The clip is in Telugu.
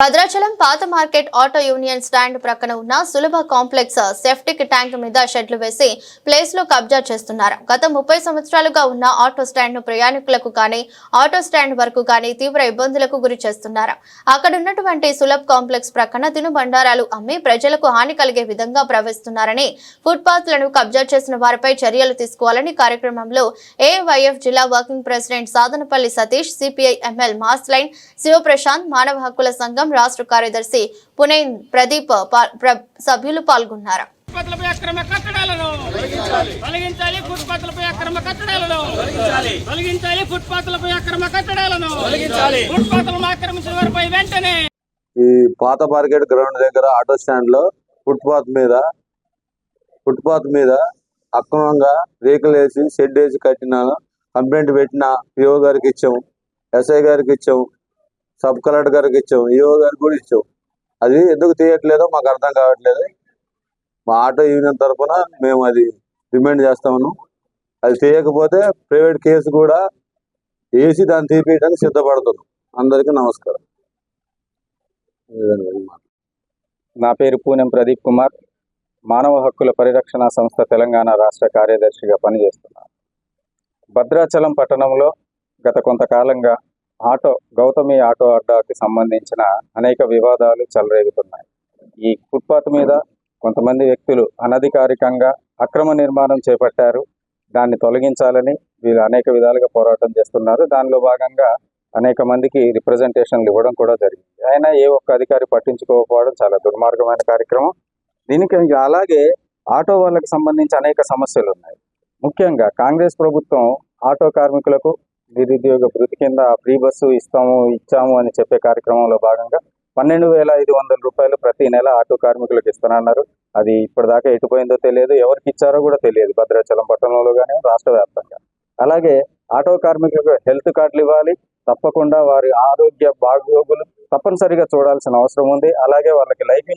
భద్రాచలం పాత మార్కెట్ ఆటో యూనియన్ స్టాండ్ ప్రక్కన ఉన్న సులభ కాంప్లెక్స్ సెఫ్టిక్ ట్యాంక్ మీద షెడ్లు వేసి ప్లేస్లో కబ్జా చేస్తున్నారు. గత ముప్పై సంవత్సరాలుగా ఉన్న ఆటో స్టాండ్ను ప్రయాణికులకు కానీ ఆటో స్టాండ్ వరకు కానీ తీవ్ర ఇబ్బందులకు గురి చేస్తున్నారు. అక్కడ ఉన్నటువంటి సులభ కాంప్లెక్స్ ప్రక్కన తినుబండారాలు అమ్మి ప్రజలకు హాని కలిగే విధంగా ప్రవహిస్తున్నారని ఫుట్పాత్లను కబ్జా చేసిన వారిపై చర్యలు తీసుకోవాలని కార్యక్రమంలో ఏవైఎఫ్ జిల్లా working president Sadhanapalli Satish CPI ML mass line Sivaprasanth మానవ హక్కుల సంఘం రాష్ట్ర కార్యదర్శి పునేన్ ప్రదీప్ సభ్యులు పాల్గొన్నారు. ఫుట్పాత్లపై అక్రమ కట్టడాలను. తొలగించాలి ఫుట్పాత్లపై అక్రమ కట్టడాలను. తొలగించాలి. ఫుట్పాత్లపై అక్రమ కట్టడాలను. ఫుట్పాత్లను ఆక్రమించిన వారిపై వెంటనే. ఈ పాత మార్కెట్ గ్రౌండ్ దగ్గర ఆటో స్టాండ్లో ఫుట్పాత్ మీద ఫుట్పాత్ మీద అక్రమంగా రేకులు వేసి షెడ్ వేసి కట్టిన కంప్లైంట్ పెట్టిన పిఓ గారికి ఇచ్చాం ఎస్ఐ గారికి ఇచ్చాం సబ్ కలెక్టర్ గారికి ఇచ్చాం ఈఓ గారికి కూడా ఇచ్చాం. అది ఎందుకు తీయట్లేదో మాకు అర్థం కావట్లేదు. మా ఆటో యూనియన్ తరఫున మేము అది డిమాండ్ చేస్తాము అది తీయకపోతే ప్రైవేట్ కేసు కూడా వేసి దాన్ని తీపియడానికి సిద్ధపడుతున్నాం. అందరికీ నమస్కారం. నా పేరు పూనెం ప్రదీప్ కుమార్. మానవ హక్కుల పరిరక్షణ సంస్థ తెలంగాణ రాష్ట్ర కార్యదర్శిగా పనిచేస్తున్నాను. భద్రాచలం పట్టణంలో గత కొంతకాలంగా ఆటో గౌతమి ఆటో అడ్డాకి సంబంధించిన అనేక వివాదాలు చెలరేగుతున్నాయి. ఈ ఫుట్పాత్ మీద కొంతమంది వ్యక్తులు అనధికారికంగా అక్రమ నిర్మాణం చేపట్టారు. దాన్ని తొలగించాలని వీళ్ళు అనేక విధాలుగా పోరాటం చేస్తున్నారు. దానిలో భాగంగా అనేక మందికి రిప్రజెంటేషన్లు ఇవ్వడం కూడా జరిగింది. అయినా ఏ ఒక్క అధికారి పట్టించుకోకపోవడం చాలా దుర్మార్గమైన కార్యక్రమం. దీనికి అలాగే ఆటో వాళ్ళకి సంబంధించి అనేక సమస్యలు ఉన్నాయి. ముఖ్యంగా కాంగ్రెస్ ప్రభుత్వం ఆటో కార్మికులకు నిరుద్యోగ భృతి కింద ఫ్రీ బస్సు ఇస్తాము ఇచ్చాము అని చెప్పే కార్యక్రమంలో భాగంగా పన్నెండు వేల ఐదు వందల రూపాయలు ప్రతి నెల ఆటో కార్మికులకు ఇస్తానన్నారు. అది ఇప్పటిదాకా ఎటుపోయిందో తెలియదు ఎవరికి ఇచ్చారో కూడా తెలియదు. భద్రాచలం పట్టణంలో కానీ రాష్ట్ర వ్యాప్తంగా. అలాగే ఆటో కార్మికులకు హెల్త్ కార్డులు ఇవ్వాలి. తప్పకుండా వారి ఆరోగ్య బాగోగులు తప్పనిసరిగా చూడాల్సిన అవసరం ఉంది. అలాగే వాళ్ళకి లైఫ్ ఇన్సూరెన్స్